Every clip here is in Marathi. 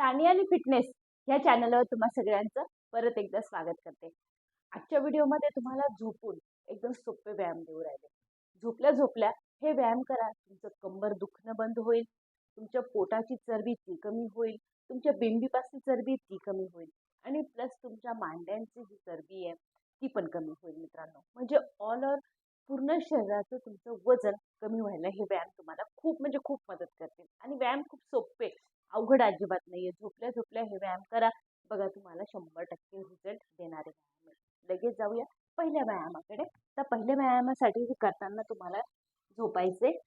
प्राणी आणि फिटनेस ह्या चॅनलवर तुम्हा सगळ्यांचं परत एकदा स्वागत करते. आजच्या व्हिडिओमध्ये तुम्हाला झोपून एकदम सोपे व्यायाम देऊ राहिले. झोपल्या झोपल्या हे व्यायाम करा. तुमचं कंबर दुखणं बंद होईल. तुमच्या पोटाची चरबी ती कमी होईल. तुमच्या बिंबीपासची चरबी ती कमी होईल. आणि प्लस तुमच्या मांड्यांची जी चरबी आहे ती पण कमी होईल मित्रांनो. म्हणजे ऑल ओव्हर पूर्ण शरीराचं तुमचं वजन कमी व्हायला हे व्यायाम तुम्हाला खूप म्हणजे खूप मदत करतील. आणि व्यायाम खूप सोपे अवघड अजिबात नाहीये. झोपल्या झोपल्या हे व्यायाम करा. बघा तुम्हाला शंभर टक्के रिझल्ट देणारे आहे. लगेच जाऊया पहिल्या व्यायामाकडे. तर पहिल्या व्यायामासाठी हे करताना तुम्हाला झोपायचे.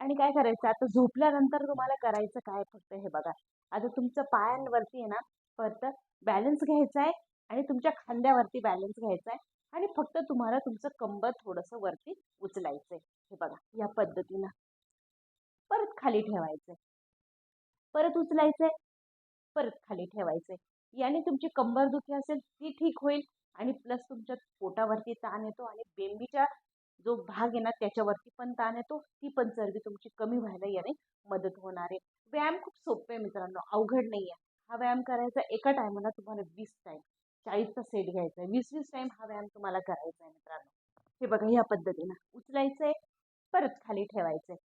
आणि काय करायचं? आता झोपल्यानंतर तुम्हाला करायचं काय फक्त हे बघा. आता तुमचं पायांवरती आहे ना फक्त बॅलन्स घ्यायचा आहे आणि तुमच्या खांद्यावरती बॅलन्स घ्यायचा आहे. आणि फक्त तुम्हाला तुमचं कंबर थोडंसं वरती उचलायचं आहे हे बघा या पद्धतीनं. परत खाली ठेवायचंय परत उचलायचंय परत खाली ठेवायचंय याने तुमची कंबर दुखी असेल ती ठीक होईल आणि प्लस तुमच्या पोटावरती ताण येतो आणि बेंबीच्या जो भाग आहे ना त्याच्यावरती पण ताण येतो ती पण चरबी तुमची कमी व्हायला याने मदत होणार आहे. व्यायाम खूप सोपे आहे मित्रांनो अवघड नाही आहे. हा व्यायाम करायचा एका टायमाला तुम्हाला वीस टाईम चाळीसचा सेट घ्यायचा आहे. वीस वीस टाईम हा व्यायाम तुम्हाला करायचा आहे मित्रांनो. हे बघा ह्या पद्धतीनं उचलायचं आहे परत खाली ठेवायचं आहे.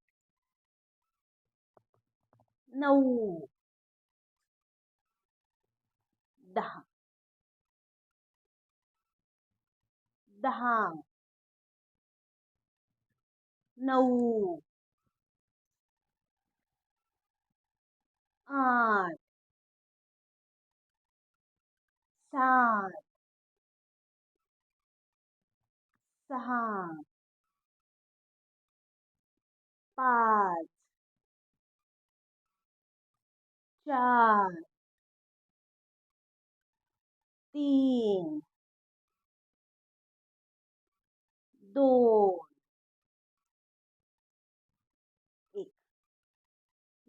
नऊ. दहा. दहा. नऊ. आठ. सात. सहा. पाच. चार तीन दोन एक.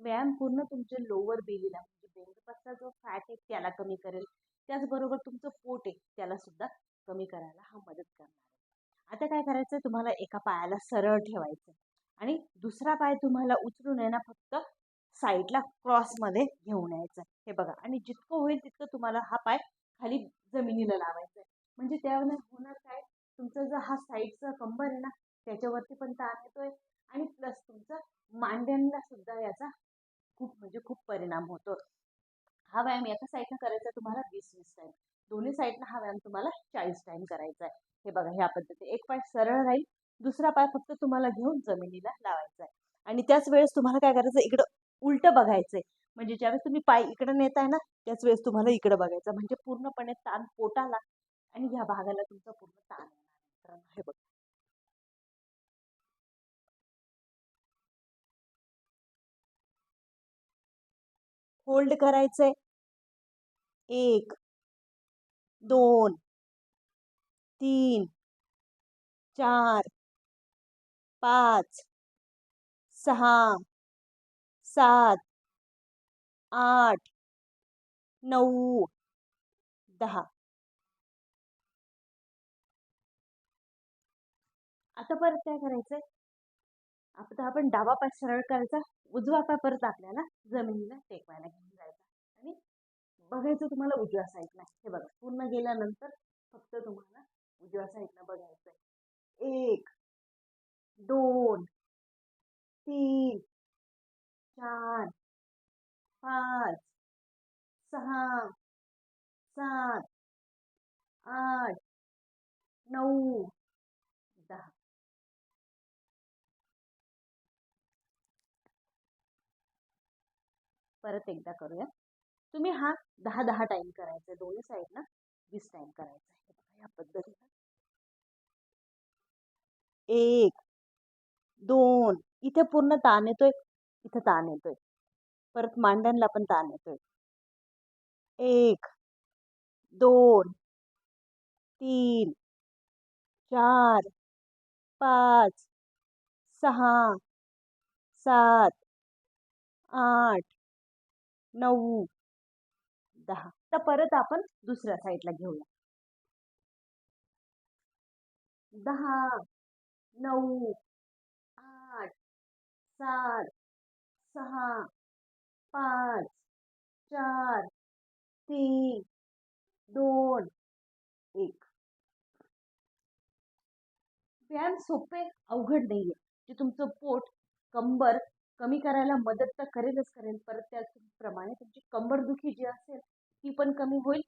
व्यायाम पूर्ण तुमचे लोअर बेलीला म्हणजे बेंगपासचा जो फॅट आहे त्याला कमी करेल. त्याचबरोबर तुमचं पोट आहे त्याला सुद्धा कमी करायला हा मदत करणार आता काय करायचं तुम्हाला एका पायाला सरळ ठेवायचं आणि दुसरा पाय तुम्हाला उचलून आहे ना फक्त साईडला क्रॉसमध्ये घेऊन यायचं. हे बघा. आणि जितकं होईल तितकं तुम्हाला हा पाय खाली जमिनीला लावायचा आहे. म्हणजे त्यावर होणार काय? तुमचा जो हा साईडचा कंबर आहे ना त्याच्यावरती पण ताण येतोय. आणि प्लस तुमचं मांड्यांना सुद्धा याचा खूप म्हणजे खूप परिणाम होतो. हा व्यायाम एका साईडनं करायचा तुम्हाला वीस वीस टाईम दोन्ही साईडनं हा व्यायाम तुम्हाला चाळीस टाईम करायचा आहे. हे बघा ह्या पद्धती एक पाय सरळ राहील दुसरा पाय फक्त तुम्हाला घेऊन जमिनीला लावायचा आहे. आणि त्याच वेळेस तुम्हाला काय करायचं? इकडं उलटं बघायचंय. म्हणजे ज्यावेळेस तुम्ही पाय इकडं नेताय ना त्याच वेळेस तुम्हाला इकडं बघायचं. म्हणजे पूर्णपणे ताण पोटाला आणि ह्या भागाला तुमचा पूर्ण ताण येणार हे बघा. होल्ड करायचंय. एक दोन तीन चार पाच सहा सात आठ नऊ दहा. आता परत काय करायचंय? आता आपण डावा पाय सरळ करायचा. उजवा पाय परत आपल्याला जमिनीला टेकवायला घेऊन जायचा. आणि बघायचं तुम्हाला उजव्या साईडला हे बघा पूर्ण गेल्यानंतर फक्त तुम्हाला उजव्या साईडला बघायचंय. एक दोन तीन चार पाच सहा सात आठ नऊ दहा. परत एकदा करूया. तुम्ही हा दहा दहा टाइम करायचा. दोन्ही साईडनं वीस टाइम करायचा. आहे बघा या पद्धतीनं. एक दोन. इथे पूर्ण ताण येतोय. इथं ताण येतोय. परत मांड्यांना पण ताण येतोय. एक दोन तीन चार पाच सहा सात आठ नऊ दहा. तर परत आपण दुसऱ्या साईडला घेऊया. दहा नऊ आठ सात सहा पाच चार तीन दोन एक. व्यायाम सोपे अवघड नाहीये. जे तुमचं पोट कंबर कमी करायला मदत तर करेलच करेल परत त्याचप्रमाणे तुमची कंबरदुखी जी असेल ती पण कमी होईल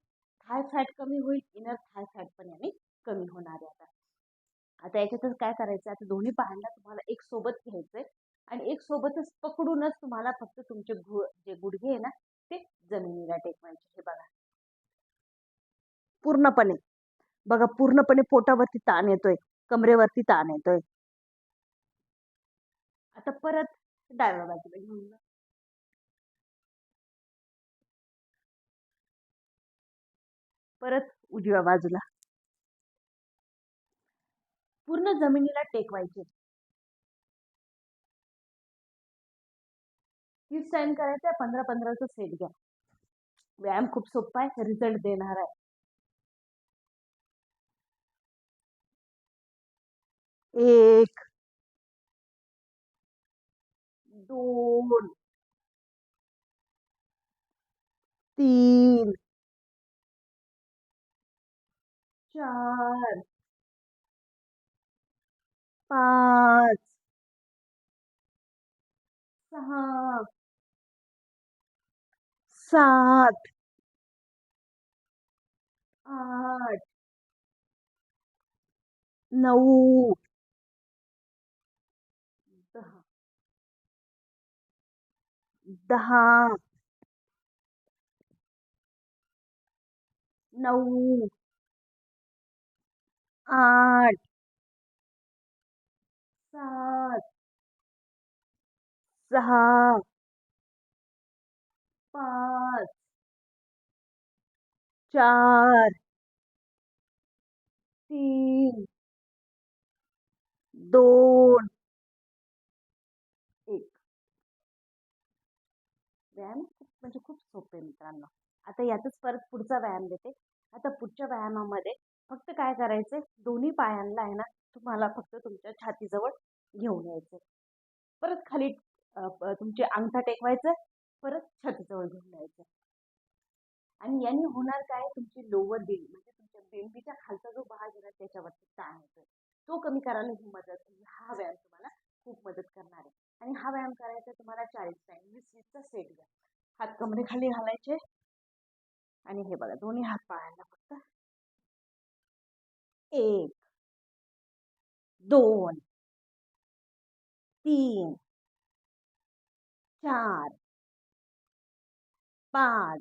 थाय फॅट कमी होईल इनर थाय फॅट पण याने कमी होणार आहे आता. आता याच्यातच काय करायचं आता दोन्ही पायांना तुम्हाला एक सोबत घ्यायचंय. आणि एक सोबतच पकडूनच तुम्हाला फक्त तुमचे गु जे गुडघे आहे ना ते जमिनीला टेकवायचे म्हणजे हे बघा. पूर्णपणे. बघा पूर्णपणे पोटावरती ताण येतोय कमरेवरती ताण येतोय. आता परत डाव्या बाजूला घेऊन परत उजव्या बाजूला. पूर्ण जमिनीला टेकवायचे. तीस टाइम करायचं आहे पंधरा पंधराचा सेट घ्या. व्यायाम खूप सोपा आहे रिझल्ट देणार आहे. एक दोन तीन चार पाच सहा सात आठ। नऊ दहा। दहा। नऊ आठ। सात। सहा। पाच। चार. तीन. दोन. एक. व्यायाम खूप म्हणजे खूप सोपे मित्रांनो. आता यातच परत पुढचा व्यायाम देते. आता पुढच्या व्यायामामध्ये फक्त काय करायचंय? दोन्ही पायांना आहे ना तुम्हाला फक्त तुमच्या छातीजवळ घेऊन यायचं परत खाली तुमचे अंगठा टेकवायचं परत छातीजवळ घेऊन यायचं. आणि याने होणार काय? तुमची लोअर बेली म्हणजे तुमच्या बेंबीच्या खालचा जो भाग आहे ना त्याच्यावरती ताण येतो तो कमी करायला ही मदत हा व्यायाम तुम्हाला खूप मदत करणार आहे. आणि हा व्यायाम करायचा तुम्हाला चाळीस टाइम वीस वीसचा सेट घ्या. हात कमरे खाली घालायचे. आणि हे बघा दोन्ही हात पाळायला फक्त. एक दोन तीन चार पाच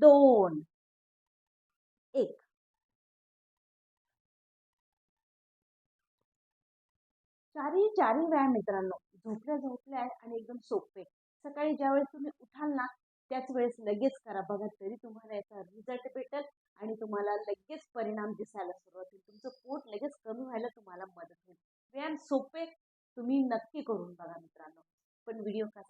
दोन. एक. चारही चारही व्यायाम मित्रांनो झोपल्या झोपल्या आणि एकदम सोपे. सकाळी ज्यावेळेस तुम्ही उठाल ना त्याच वेळेस लगेच करा. बघा तरी तुम्हाला याचा रिझल्ट भेटेल आणि तुम्हाला लगेच परिणाम दिसायला सुरुवात होईल. तुमचं पोट लगेच कमी व्हायला तुम्हाला मदत होईल. व्यायाम सोपे तुम्ही नक्की करून बघा मित्रांनो. पण व्हिडिओ कसा